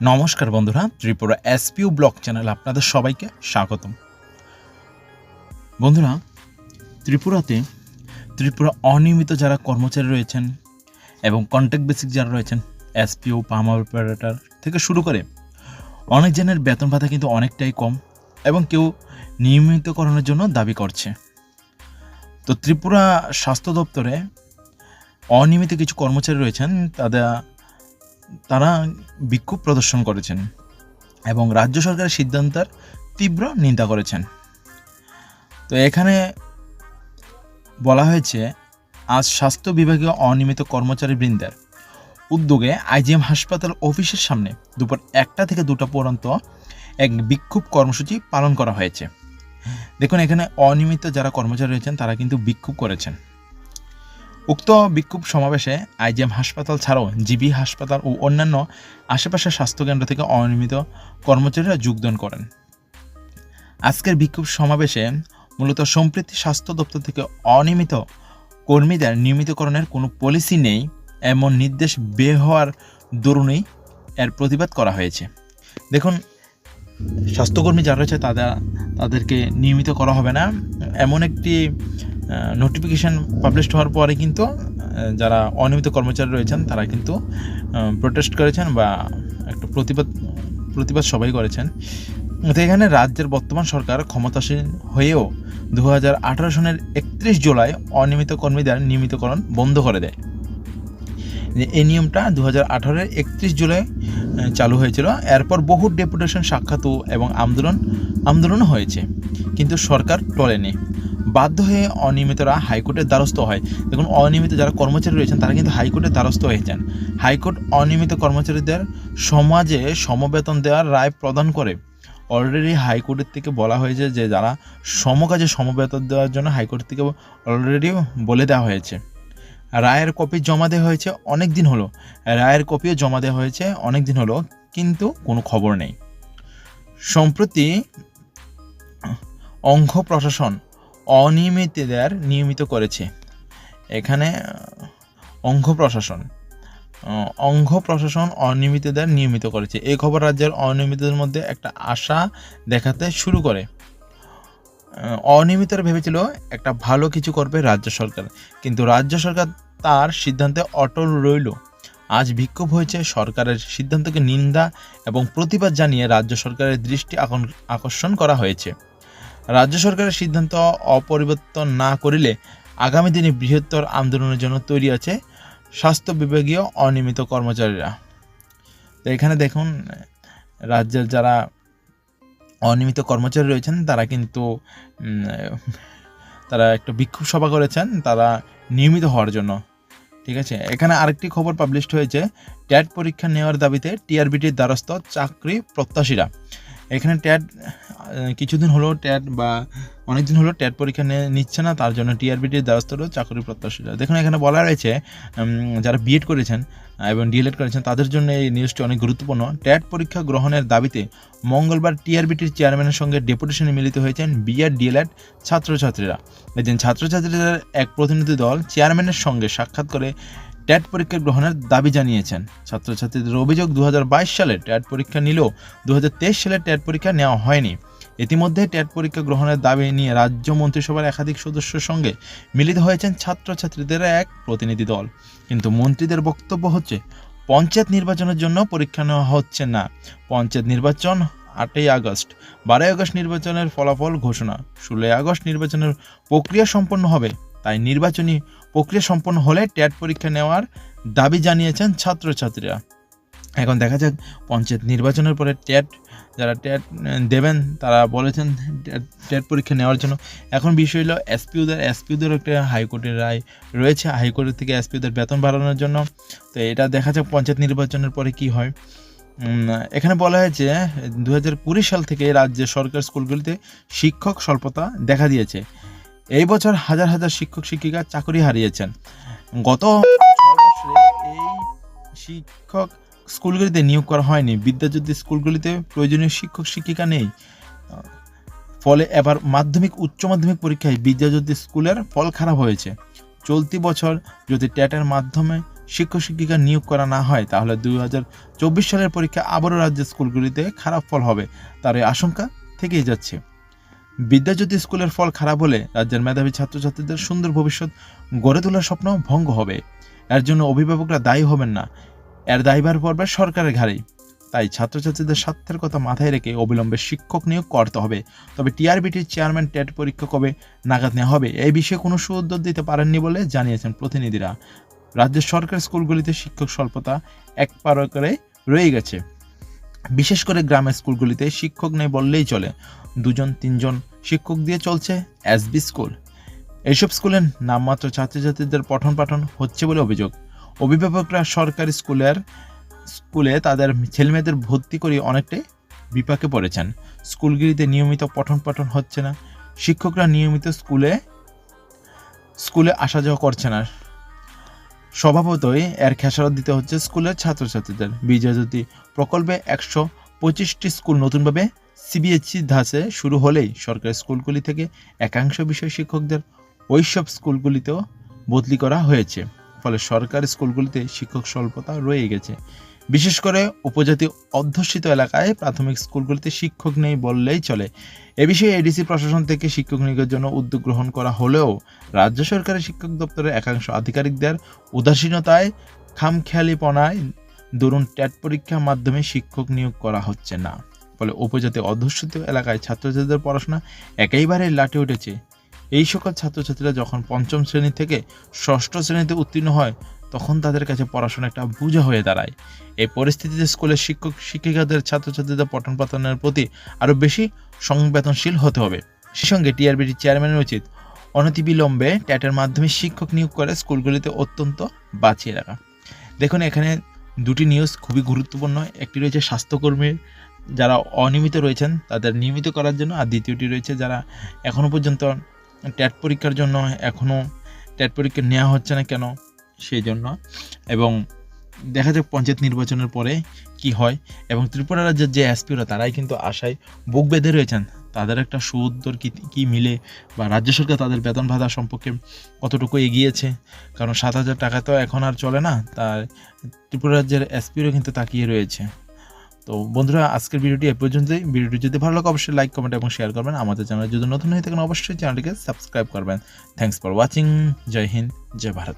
নমস্কার বন্ধুরা, Tripura এসপিউ block channel আপনাদের সবাইকে স্বাগতম। বন্ধুরা, ত্রিপুরাতে ত্রিপুরা অনিয়মিত যারা কর্মচারী রয়েছেন এবং কন্ট্যাক্ট বেসিক যারা রয়েছেন এসপিও পাম অপারেটর থেকে শুরু করে অনেক জনের বেতন ভাতা কিন্তু অনেকটাই কম এবং কেউ নিয়মিতকরণের জন্য দাবি করছে। তো ত্রিপুরা স্বাস্থ্য দপ্তরে অনিয়মিত কিছু কর্মচারী রয়েছেন, তাদের তারা বিক্ষোভ প্রদর্শন করেছেন এবং রাজ্য সরকারের সিদ্ধান্তের তীব্র নিন্দা করেছেন। তো এখানে বলা হয়েছে, আজ স্বাস্থ্য বিভাগীয় অনিয়মিত কর্মচারী বৃন্দের উদ্যোগে আইজিএম হাসপাতাল অফিসের সামনে দুপুর একটা থেকে দুটো পর্যন্ত এক বিক্ষোভ কর্মসূচি পালন করা হয়েছে। দেখুন, এখানে অনিয়মিত যারা কর্মচারী রয়েছেন, তারা কিন্তু বিক্ষোভ করেছেন। উক্ত বিক্ষোভ সমাবেশে আইজিএম হাসপাতাল ছাড়াও জিবি হাসপাতাল ও অন্যান্য আশেপাশের স্বাস্থ্যকেন্দ্র থেকে অনিয়মিত কর্মচারীরা যোগদান করেন। আজকের বিক্ষোভ সমাবেশে মূলত সম্প্রীতি স্বাস্থ্য দপ্তর থেকে অনিয়মিত কর্মীদের নিয়মিতকরণের কোনো পলিসি নেই এমন নির্দেশ বের হওয়ার দরুণই এর প্রতিবাদ করা হয়েছে। দেখুন, স্বাস্থ্যকর্মী যারা রয়েছে তাদের, তাদেরকে নিয়মিত করা হবে না। এমন একটি নোটিফিকেশান পাবলিশ হওয়ার পরে কিন্তু যারা অনিয়মিত কর্মচারী রয়েছেন, তারা কিন্তু প্রোটেস্ট করেছেন বা একটা প্রতিবাদ প্রতিবাদ সবাই করেছেন। তো এখানে রাজ্যের বর্তমান সরকার ক্ষমতাসীন হয়েও দু হাজার আঠারো সনের একত্রিশ জুলাই অনিয়মিত কর্মীদের নিয়মিতকরণ বন্ধ করে দেয়। এই নিয়মটা দু হাজার আঠারোর একত্রিশ জুলাই চালু হয়েছিল। এরপর বহু ডেপুটেশন সাক্ষাৎ এবং আন্দোলন আন্দোলনও হয়েছে। কিন্তু সরকার টলেনি। বাধ্য হয়ে অনিয়মিতরা হাইকোর্টের দ্বারস্থ হয়। দেখুন, অনিয়মিত যারা কর্মচারী রয়েছেন, তারা কিন্তু হাইকোর্টের দ্বারস্থ হয়েছেন। হাইকোর্ট অনিয়মিত কর্মচারীদের সমাজে সমবেতন দেওয়ার রায় প্রদান করে। অলরেডি হাইকোর্টের থেকে বলা হয়েছে যে, যারা সমকাজে সমবেতন দেওয়ার জন্য হাইকোর্ট থেকে অলরেডি বলে দেওয়া হয়েছে। রায়ের কপি জমা দেওয়া হয়েছে অনেক দিন হলো। রায়ের কপিও জমা দেওয়া হয়েছে অনেক দিন হলো, কিন্তু কোনো খবর নেই। সম্প্রতি অঙ্গ প্রশাসন অনিয়মিতদের নিয়মিত করেছে। এখানে অঙ্গ প্রশাসন অঙ্গ প্রশাসন অনিয়মিতদের নিয়মিত করেছে। এই খবর রাজ্যের অনিয়মিতদের মধ্যে একটা আশা দেখাতে শুরু করে। অনিয়মিতরা ভেবেছিল একটা ভালো কিছু করবে রাজ্য সরকার। কিন্তু রাজ্য সরকার তার সিদ্ধান্তে অটল রইল। আজ বিক্ষোভ হয়েছে সরকারের সিদ্ধান্তকে নিন্দা এবং প্রতিবাদ জানিয়ে রাজ্য সরকারের দৃষ্টি আকর্ষণ করা হয়েছে। রাজ্য সরকারের সিদ্ধান্ত অপরিবর্তন না করিলে আগামী দিনে বৃহত্তর আন্দোলনের জন্য তৈরি আছে স্বাস্থ্য বিভাগীয় অনিয়মিত কর্মচারীরা। তো এখানে দেখুন, রাজ্যের যারা অনিয়মিত কর্মচারী রয়েছেন, তারা কিন্তু তারা একটা বিক্ষোভ সভা করেছেন, তারা নিয়মিত হওয়ার জন্য। ঠিক আছে? এখানে আরেকটি খবর পাবলিশড হয়েছে। ট্যাট পরীক্ষা নেওয়ার দাবিতে টিআরবিটির দ্বারস্থ চাকরি প্রত্যাশীরা। এখানে ট্যাট কিছুদিন হলো ট্যাট বা অনেকদিন হলো ট্যাট পরীক্ষা নিচ্ছে না, তার জন্য টিআরবিটির দ্বারস্থ হলো চাকরি প্রত্যাশীরা দেখুন, এখানে বলা রয়েছে যারা বিএড করেছেন এবং ডিএলএড করেছেন, তাদের জন্য এই নিউজটি অনেক গুরুত্বপূর্ণ। ট্যাট পরীক্ষা গ্রহণের দাবিতে মঙ্গলবার টিআরবিটির চেয়ারম্যানের সঙ্গে ডেপুটেশনে মিলিত হয়েছেন বিআর ডিএলএড ছাত্রছাত্রীরা। এদিন ছাত্রছাত্রীদের এক প্রতিনিধি দল চেয়ারম্যানের সঙ্গে সাক্ষাৎ করে ট্যাট পরীক্ষা গ্রহণের দাবি জানিয়েছেন। ছাত্রছাত্রীদের অভিযোগ দু হাজার বাইশ সালে ট্যাট পরীক্ষা নিলেও দু হাজার তেইশ সালে ট্যাট পরীক্ষা নেওয়া হয়নি। ইতিমধ্যে ট্যাট পরীক্ষা গ্রহণের দাবি নিয়ে রাজ্য মন্ত্রিসভার একাধিক সদস্যের সঙ্গে মিলিত হয়েছেন ছাত্রছাত্রীদের এক প্রতিনিধি দল। কিন্তু মন্ত্রীদের বক্তব্য হচ্ছে, পঞ্চায়েত নির্বাচনের জন্য পরীক্ষা নেওয়া হচ্ছে না। পঞ্চায়েত নির্বাচন আটই আগস্ট। বারোই আগস্ট নির্বাচনের ফলাফল ঘোষণা। ষোলোই আগস্ট নির্বাচনের প্রক্রিয়া সম্পন্ন হবে। তাই নির্বাচনী প্রক্রিয়া সম্পন্ন হলে ট্যাট পরীক্ষা নেওয়ার দাবি জানিয়েছেন ছাত্রছাত্রীরা। এখন দেখা যাক, পঞ্চায়েত নির্বাচনের পরে ট্যাট যারা আহ, দেবেন তারা বলেছেন ট্যাট পরীক্ষা নেওয়ার জন্য। এখন বিষয় হলো এসপিউদের এসপিউদের একটা হাইকোর্টের রায় রয়েছে। হাইকোর্টের থেকে এসপিউদের বেতন বাড়ানোর জন্য। তো এটা দেখা যাক পঞ্চায়েত নির্বাচনের পরে কি হয়। এখানে বলা হয়েছে দু হাজার কুড়ি সাল থেকে রাজ্যের সরকার স্কুলগুলিতে শিক্ষক স্বল্পতা দেখা দিয়েছে। এই বছর হাজার হাজার শিক্ষক শিক্ষিকা চাকরি হারিয়েছেন। গত এই শিক্ষক স্কুলগুলিতে নিয়োগ করা হয়নি। বিদ্যাজ্যোতি স্কুলগুলিতে প্রয়োজনীয় শিক্ষক, শিক্ষিকা নেই। ফলে এবার মাধ্যমিক, উচ্চ মাধ্যমিক পরীক্ষায় বিদ্যাজ্যোতি স্কুলের ফল খারাপ হয়েছে। চলতি বছর যদি ট্যাটের মাধ্যমে শিক্ষক, শিক্ষিকা নিয়োগ করা না হয়, তাহলে দুই হাজার চব্বিশ সালের পরীক্ষা আবারও রাজ্যের স্কুলগুলিতে খারাপ ফল হবে। তার এই আশঙ্কা থেকেই যাচ্ছে। বিদ্যাজ্যোতি স্কুলের ফল খারাপ হলে রাজ্যের মেধাবী ছাত্রছাত্রীদের সুন্দর ভবিষ্যৎ গড়ে তোলার স্বপ্ন ভঙ্গ হবে। এর জন্য অভিভাবকরা দায়ী হবেন না। এর দায়ভার পড়বে সরকারের ঘাড়েই তাই ছাত্রছাত্রীদের স্বার্থের কথা মাথায় রেখে অবিলম্বে শিক্ষক নিয়োগ করতে হবে। তবে টিআরবিটির চেয়ারম্যান টেট পরীক্ষা কবে নাগাদ নেওয়া হবে এই বিষয়ে কোনো সুউত্তর দিতে পারেননি বলে জানিয়েছেন প্রতিনিধিরা। রাজ্যের সরকারি স্কুলগুলিতে শিক্ষক স্বল্পতা এক করে রয়ে গেছে। বিশেষ করে গ্রামের স্কুলগুলিতে শিক্ষক নেই বললেই চলে। দুজন, তিনজন শিক্ষক দিয়ে চলছে এসবি স্কুল। এইসব স্কুলের নামমাত্র ছাত্রছাত্রীদের পঠন পাঠন হচ্ছে বলে অভিযোগ। অভিভাবকরা সরকারি স্কুলের স্কুলে তাদের ছেলেমেয়েদের ভর্তি করে অনেকটাই বিপাকে পড়েছেন। স্কুলগুলিতে নিয়মিত পঠন পাঠন হচ্ছে না। শিক্ষকরা নিয়মিত স্কুলে স্কুলে আসা যাওয়া করছে না। স্বভাবতই এর খেসারত দিতে হচ্ছে স্কুলের ছাত্রছাত্রীদের। বিজয়জ্যোতি প্রকল্পে একশো পঁচিশটি স্কুল নতুনভাবে সিবিএসসি ধাঁচে শুরু হলেই সরকারি স্কুলগুলি থেকে একাংশ বিষয় শিক্ষকদের ওইসব স্কুলগুলিতেও বদলি করা হয়েছে। ফলে সরকারি স্কুলগুলিতে শিক্ষক স্বল্পতা রয়ে গেছে। বিশেষ করে উপজাতি অধ্যুষিত এলাকায় প্রাথমিক স্কুলগুলিতে শিক্ষক নেই বললেই চলে। এ বিষয়ে এডিসি প্রশাসন থেকে শিক্ষক নিয়োগের জন্য উদ্যোগ গ্রহণ করা হলেও রাজ্য সরকারের শিক্ষক দপ্তরের একাংশ আধিকারিকদের উদাসীনতায়, খামখেয়ালিপনায় দরুন ট্যাট পরীক্ষার মাধ্যমে শিক্ষক নিয়োগ করা হচ্ছে না। ফলে উপজাতি অধ্যুষিত এলাকায় ছাত্রছাত্রীদের পড়াশোনা একেবারে লাটে উঠেছে। এই সকল ছাত্রছাত্রীরা যখন পঞ্চম শ্রেণি থেকে ষষ্ঠ শ্রেণীতে উত্তীর্ণ হয়, তখন তাদের কাছে পড়াশোনা একটা বোঝা হয়ে দাঁড়ায়। এই পরিস্থিতিতে স্কুলের শিক্ষক, শিক্ষিকাদের ছাত্রছাত্রীদের পঠন পাঠনের প্রতি আরও বেশি সংবেদনশীল হতে হবে। সেই সঙ্গে টিআরবিটির চেয়ারম্যানের উচিত অনতিবিলম্বে ট্যাটের মাধ্যমে শিক্ষক নিয়োগ করে স্কুলগুলিতে অত্যন্ত বাঁচিয়ে রাখা। দেখুন, এখানে দুটি নিউজ খুবই গুরুত্বপূর্ণ। একটি রয়েছে স্বাস্থ্যকর্মীর যারা অনিয়মিত রয়েছেন, তাদের নিয়মিত করার জন্য, আর দ্বিতীয়টি রয়েছে যারা এখনও পর্যন্ত ট্যাট পরীক্ষার জন্য এখনও ট্যাট পরীক্ষা নেওয়া হচ্ছে না কেন? সেই জন্য এবং দেখা যাক পঞ্চায়েত নির্বাচনের পরে কি হয়। এবং ত্রিপুরা রাজ্যের যে এসপিরা, তারাই কিন্তু আশায় বুক বেঁধে রয়েছেন। তাদের একটা সুউত্তর কি, কী মিলে বা রাজ্য সরকার তাদের বেতন ভাতা সম্পর্কে কতটুকু এগিয়েছে? কারণ সাত হাজার টাকা তো এখন আর চলে না। তার ত্রিপুরা রাজ্যের এসপিরও কিন্তু তাকিয়ে রয়েছে। তো বন্ধুরা, আজকের ভিডিওটি এ পর্যন্তই। ভিডিওটি যদি ভালো লাগে, অবশ্যই লাইক কমেন্ট এবং শেয়ার করবেন। আমাদের চ্যানেল যদি নতুন হয়ে থাকেন, অবশ্যই চ্যানেলটিকে সাবস্ক্রাইব করবেন। Thanks for watching Joy Hind, Joy Bharat.